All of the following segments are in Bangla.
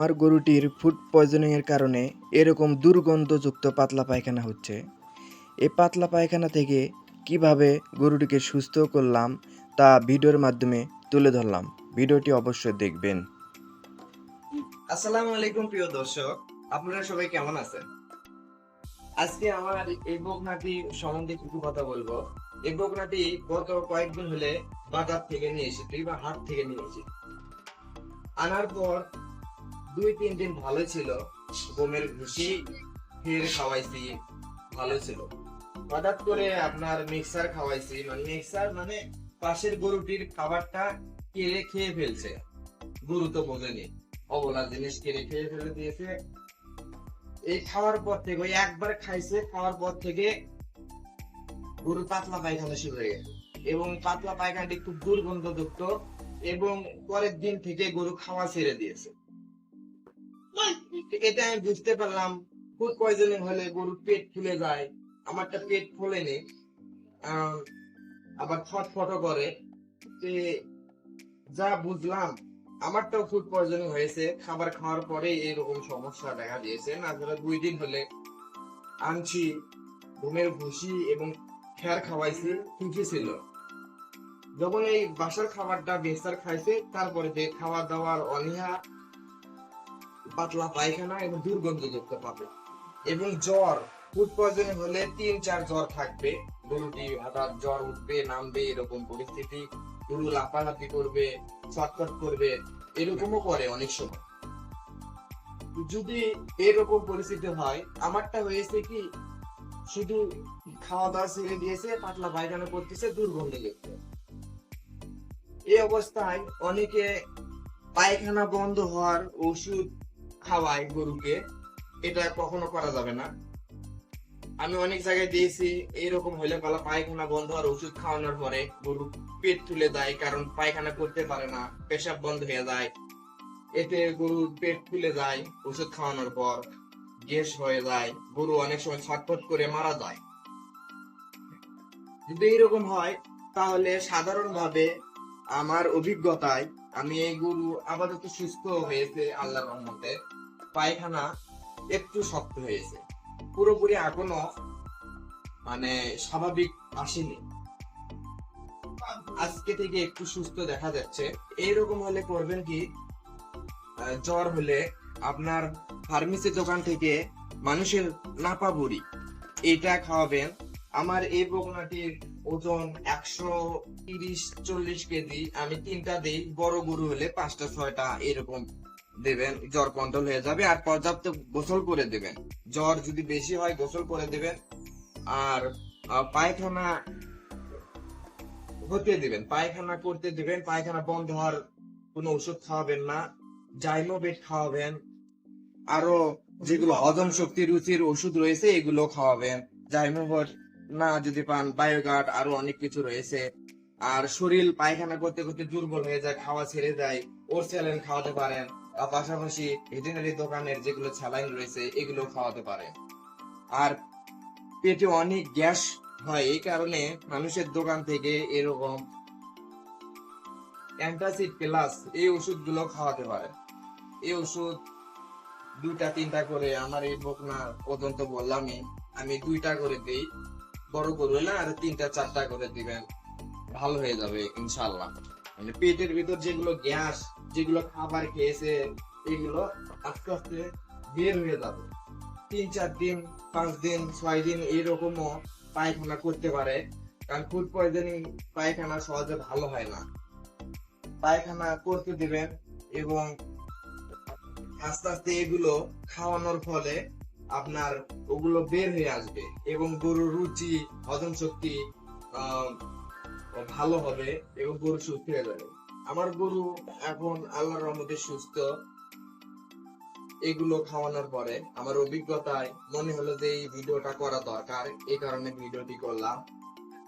আমার গরুটির ফুড পয়জনিংয়ের কারণে এরকম দুর্গন্ধযুক্ত পাতলা পায়খানা হচ্ছে। এই পাতলা পায়খানা থেকে কীভাবে গরুটিকে সুস্থ করলাম তা ভিডিওর মাধ্যমে তুলে ধরলাম। ভিডিওটি অবশ্যই দেখবেন। আসসালামু আলাইকুম প্রিয় দর্শক, আপনারা সবাই কেমন আছেন? আজকে আমার এই বকনাটি সম্বন্ধে কিছু কথা বলব। এই বকনাটি গত কয়েকদিন হলে বাজার থেকে নিয়ে এসেছি বা হাট থেকে নিয়ে এসেছি। আনার পর দুই, তিন দিন ভালো ছিল। গমের ভুসি ফের খাওয়াইছি ভালো ছিল। হঠাৎ করে আপনার মিক্সার খাওয়াইছি মানে মিক্সার মানে পাশের গরুটির খাবারটা কেড়ে খেয়ে ফেলছে। গরু তো বোঝেনি, অবলা জিনিস কিনে খেয়ে ফেলে দিয়েছে। এই খাওয়ার পর থেকে, ওই একবার খাইছে, খাওয়ার পর থেকে গরু পাতলা পায়খানা শুরু হয়ে গেছে। এবং পাতলা পায়খানাটি খুব দুর্গন্ধযুক্ত, এবং পরের দিন থেকে গরু খাওয়া ছেড়ে দিয়েছে। এটা আমি বুঝতে পারলাম ফুড পয়জনিং হলে গরুর পেট ফুলে যায়। আমারটা পেট ফুলেনি। আহ, আবার ছটফট করে। তে যা বুঝলাম আমারটাও ফুড পয়জনিং হয়েছে। খাবার খাওয়ার পরে এরকম সমস্যা দেখা দিয়েছে। না ধরো দুই দিন হলে আনছি ঘুমের ভুসি এবং খ্যার খাওয়াইছি ঠিকই ছিল। যখন এই বাসার খাবারটা বেস্তার খাইছে তারপরে যে খাওয়া দাওয়ার অনীহা পাতলা পায়খানা এবং দুর্গন্ধযুক্ত পাবে। এবং জ্বর ফুড পয়জনিং হলে তিন চার জ্বর থাকবে। গরুটি হঠাৎ জ্বর উঠবে, নামবে, এরকম পরিস্থিতি। গরু লাফালাফি করবে, ছটফট করবে, এরকমও করে অনেক সময়। যদি এরকম পরিস্থিতি হয়, আমারটা হয়েছে কি, শুধু খাওয়া দাওয়া ছেড়ে দিয়েছে, পাতলা পায়খানা করতেছে, দুর্গন্ধ যুক্ত এই অবস্থায় অনেকে পায়খানা বন্ধ হওয়ার ওষুধ খাওয়ায় গরুকে, এটা কখনো করা যাবে না। আমি অনেক জায়গায় দিয়েছি, এইরকম হলে পালা পায়খানা বন্ধ হওয়ার ওষুধ খাওয়ানোর পরে গরু পেট তুলে দেয়, কারণ পায়খানা করতে পারে না, পেশাব বন্ধ হয়ে যায়। এতে গরুর পেট ফুলে যায়, ওষুধ খাওয়ানোর পর গ্যাস হয়ে যায়, গরু অনেক সময় ছটফট করে মারা যায়। যদি এইরকম হয়, তাহলে সাধারণভাবে আমার অভিজ্ঞতায় আমি এই গরু আপাতত সুস্থ হয়েছে আল্লাহর রহমতে। পায়খানা একটু শক্ত হয়েছে। পুরোপুরি এখনও মানে স্বাভাবিক আসেনি। আজকে থেকে একটু সুস্থ দেখা যাচ্ছে। এইরকম হলে করবেন কি? জ্বর হলে আপনার ফার্মেসি দোকান থেকে মানুষের নাপা বড়ি এটা খাওয়াবেন। আমার এই বকনাটির ওজন একশো তিরিশ, চল্লিশ কেজি, আমি তিনটা দিই, বড় গরু হলে পাঁচটা, ছয়টা এরকম দেবেন, জ্বর কন্ট্রোল হয়ে যাবে আর পর্যাপ্ত গোসল করে দেবেন। জ্বর যদি বেশি হয়, গোসল করে দেবেন আর পায়খানা হতে দিবেন, পায়খানা করতে দিবেন, পায়খানা বন্ধ হওয়ার কোনো ওষুধ খাওয়াবেন না জাইমোবেট খাওয়াবেন, আরও যেগুলো হজম শক্তি রুচির ওষুধ রয়েছে, এগুলো খাওয়াবেন জাইমোবেট না যদি পান, বায়োগার্ড আরও অনেক কিছু রয়েছে। আর শরীর, পায়খানা করতে করতে দুর্বল হয়ে যায়, খাওয়া ছেড়ে যায় ওর স্যালাইন খাওয়াতে পারেন পাশাপাশি ভেটেনারি দোকানের যেগুলো স্যালাইন রয়েছে এগুলো খাওয়াতে পারেন। আর পেটে অনেক গ্যাস হয়, এই কারণে মানুষের দোকান থেকে এরকম অ্যান্টাসিড প্লাস এই ওষুধগুলো খাওয়াতে পারে এই ওষুধ দুইটা, তিনটা করে, আমার এই বকনা পর্যন্ত বললামই, আমি দুইটা করে দিই। বড় গরু না আর তিনটা, চারটা করে দিবেন ভালো হয়ে যাবে ইনশাল্লাহ মানে পেটের ভিতর যেগুলো গ্যাস, যেগুলো খাবার খেয়েছে, এগুলো আস্তে আস্তে বের হয়ে যাবে। তিন, চার দিন, পাঁচ দিন, ছয় দিন এরকমও পায়খানা করতে পারে। কারণ ফুড পয়জনিং পায়খানা সহজে ভালো হয় না। পায়খানা করতে দিবেন এবং আস্তে আস্তে এগুলো খাওয়ানোর ফলে আপনার ওগুলো বের হয়ে আসবে এবং গরুর রুচি, হজম শক্তি ভালো হবে এবং গরু সুস্থ হয়ে যাবে। আমার গরু এখন আল্লাহর রহমতে সুস্থ। এগুলো খাওয়ানোর পরে আমার অভিজ্ঞতায় মনে হলো যে এই ভিডিওটা করা দরকার, এই কারণে ভিডিওটি করলাম।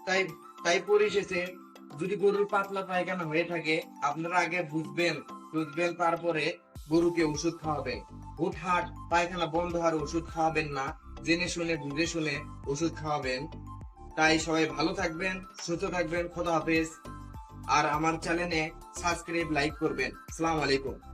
তাই তাই পরিশেষে যদি গরুর পাতলা পায়খানা হয়ে থাকে, আপনারা আগে বুঝবেন বুঝবেন তারপরে গরুকে ওষুধ খাওয়াবেন। হুটহাট পায়খানা বন্ধ হওয়ার ওষুধ খাওয়াবেন না, জেনে শুনে, বুঝে শুনে ওষুধ খাওয়াবেন। তাই সবাই ভালো থাকবেন, সুস্থ থাকবেন, খোদা হাফেজ। আর আমার চ্যানেলে সাবস্ক্রাইব, লাইক করবেন। সালাম আলাইকুম।